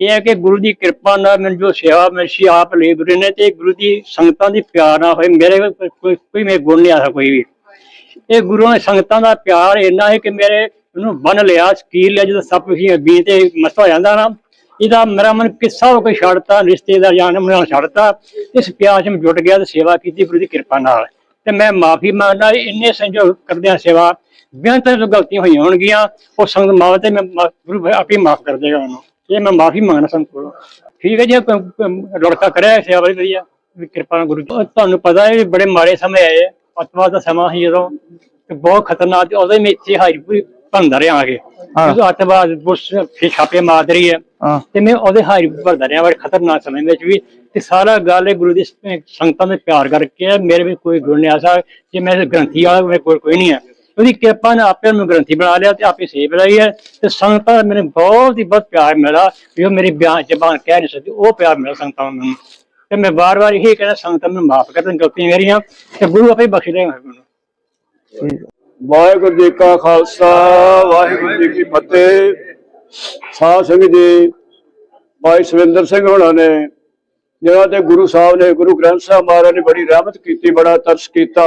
ਇਹ ਹੈ ਕਿ ਗੁਰੂ ਦੀ ਕਿਰਪਾ ਨਾਲ ਮੈਨੂੰ ਜੋ ਸੇਵਾ ਮਿਲੀ ਆਪ ਲਈ ਗੁਰੂ ਨੇ ਤੇ ਗੁਰੂ ਦੀ ਸੰਗਤਾਂ ਦੀ ਪਿਆਰ ਨਾਲ ਹੋਏ। ਮੇਰੇ ਕੋਈ ਕੋਈ ਮੇਰੇ ਗੁਣ ਨਹੀਂ ਆਦਾ ਕੋਈ ਵੀ। ਇਹ ਗੁਰੂ ਨੇ ਸੰਗਤਾਂ ਦਾ ਪਿਆਰ ਇੰਨਾ ਹੈ ਕਿ ਮੇਰੇ ਉਹਨੂੰ ਬੰਨ ਲਿਆ, ਸਕੀਲ ਲਿਆ, ਜਦੋਂ ਸੱਪ ਹੀ ਬੀ ਤੇ ਮਸਤ ਹੋ ਜਾਂਦਾ ਨਾ, ਇਹਦਾ ਮੇਰਾ ਮਨ ਕਿੱਸਾ ਹੋ ਕੇ ਛੱਡਤਾ, ਰਿਸ਼ਤੇਦਾਰ ਜਾਨ ਮੈਨੂੰ ਛੱਡਤਾ। ਇਸ ਪਿਆਰ 'ਚ ਮੈਂ ਜੁਟ ਗਿਆ ਤੇ ਸੇਵਾ ਕੀਤੀ ਗੁਰੂ ਦੀ ਕਿਰਪਾ ਨਾਲ। ਤੇ ਮੈਂ ਮਾਫੀ ਮੰਗਦਾ ਇੰਨੇ ਸੰਜੋਗ ਕਰਦਿਆਂ ਸੇਵਾ। ਬੇਅੰਤ ਤੋਂ ਗਲਤੀਆਂ ਹੋਈਆਂ ਹੋਣਗੀਆਂ, ਉਹ ਸੰਗਤ ਮਾਵ ਤੇ ਮੈਂ ਮਾ- ਗੁਰੂ ਆਪੇ ਮਾਫ ਕਰ ਦੇਗਾ ਉਹਨੂੰ। ਇਹ ਮੈਂ ਮਾਫੀ ਮੰਗਣਾ ਸੰਗਤ ਕੋਲੋਂ। ਠੀਕ ਹੈ ਜੀ ਲੜਕਾ ਕਰਿਆ ਸੇਵਾ ਬੜੀ ਵਧੀਆ ਵੀ ਕਿਰਪਾ ਨਾਲ ਗੁਰੂ ਜੀ। ਤੁਹਾਨੂੰ ਪਤਾ ਹੈ ਵੀ ਬੜੇ ਮਾੜੇ ਸਮੇਂ ਆਏ। ਅੱਤਵਾਦ ਦਾ ਸਮਾਂ ਸੀ ਜਦੋਂ ਤੇ ਬਹੁਤ ਖਤਰਨਾਕ ਹੀ ਮੈਂ ਇੱਥੇ ਹਾਈ ਪੂਰੀ ਭੰਦਾ ਰਿਹਾ ਆ ਕੇ। ਜਦੋਂ ਅੱਤਵਾਦ ਬੁਸ਼ ਫਿਰ ਛਾਪੇ ਮਾਰ ਰਹੀ ਹੈ। ਤੇ ਮੈਂ ਉਹਦੇ ਹਾਈ ਭਰਦਾ ਰਿਹਾ ਬੜੇ ਖਤਰਨਾਕ ਸਮੇਂ ਵਿੱਚ ਵੀ। ਤੇ ਸਾਰਾ ਗੱਲ ਹੈ ਗੁਰੂ ਦੀ ਸੰਗਤਾਂ ਦੇ ਪਿਆਰ ਕਰਕੇ। ਮੇਰੇ ਵਿੱਚ ਕੋਈ ਗੁਣ ਨਹੀਂ ਆਸਾ ਜੇ ਮੈਂ ਗ੍ਰੰਥੀ ਵਾਲਾ ਮੇਰੇ ਕੋਲ ਕੋਈ ਨਹੀਂ ਹੈ ਉਹਦੀ ਕਿਰਪਾ ਨੇ ਆਪੇ ਨੂੰ ਗ੍ਰੰਥੀ ਬਣਾ ਲਿਆ ਤੇ ਆਪੇ ਸੇਵ ਲਈ ਹੈ ਤੇ ਸੰਗਤਾਂ ਦਾ ਮੈਨੂੰ ਬਹੁਤ ਹੀ ਬਹੁਤ ਪਿਆਰ ਮਿਲਾ ਵੀ ਉਹ ਮੇਰੀ ਬਿਆਨ ਜ਼ਬਾਨ ਕਹਿ ਨਹੀਂ ਸਕਦੀ, ਉਹ ਪਿਆਰ ਮਿਲਿਆ ਸੰਗਤਾਂ ਨੂੰ ਤੇ ਮੈਂ ਵਾਰ-ਵਾਰ ਇਹ ਕਹਿੰਦਾ, ਸੰਗਤਾਂ ਨੂੰ ਮਾਫ ਕਰ ਦੇਣ, ਗਲਤੀਆਂ ਮੇਰੀਆਂ, ਤੇ ਗੁਰੂ ਆਪੇ ਬਖਸ਼ ਦੇਗਾ ਮੈਨੂੰ। ਵਾਹਿਗੁਰੂ ਜੀ ਕਾ ਖਾਲਸਾ, ਵਾਹਿਗੁਰੂ ਜੀ ਕੀ ਫਤਿਹ। ਸਾਧ ਸੰਗਤ ਜੀ, ਭਾਈ ਸਵਿੰਦਰ ਸਿੰਘ ਹੋਣਾ ਨੇ ਜਿਹਨਾਂ ਤੇ ਗੁਰੂ ਸਾਹਿਬ ਨੇ ਗੁਰੂ ਗ੍ਰੰਥ ਸਾਹਿਬ ਮਹਾਰਾਜ ਨੇ ਬੜੀ ਰਹਿਮਤ ਕੀਤੀ, ਬੜਾ ਤਰਸ ਕੀਤਾ।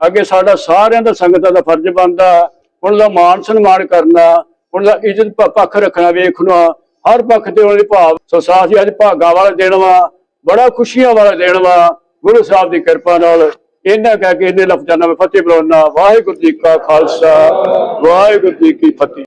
ਅੱਗੇ ਸਾਡਾ ਸਾਰਿਆਂ ਦਾ ਸੰਗਤਾਂ ਦਾ ਫਰਜ਼ ਬਣਦਾ ਉਹਨਾਂ ਦਾ ਮਾਣ ਸਨਮਾਨ ਕਰਨਾ ਉਹਨਾਂ ਦਾ ਇੱਜ਼ਤ ਪੱਖ ਰੱਖਣਾ, ਵੇਖਣਾ, ਹਰ ਪੱਖ ਤੇ ਉਹਨਾਂ ਦੀ ਭਾਵ ਸੋ ਸਾਥੀ ਅੱਜ ਭਾਗਾ ਵਾਲਾ ਦਿਨ ਵਾ, ਬੜਾ ਖੁਸ਼ੀਆਂ ਵਾਲਾ ਦਿਨ ਵਾ, ਗੁਰੂ ਸਾਹਿਬ ਦੀ ਕਿਰਪਾ ਨਾਲ ਇਹਨਾਂ ਕਹਿ ਕੇ ਇਹਨੇ ਲਫ਼ਜ਼ਾਂ ਨਾਲ ਮੈਂ ਫਤਿਹ ਬੁਲਾਉਣਾ ਵਾਹਿਗੁਰੂ ਜੀ ਕਾ ਖਾਲਸਾ, ਵਾਹਿਗੁਰੂ ਜੀ ਕੀ ਫਤਿਹ।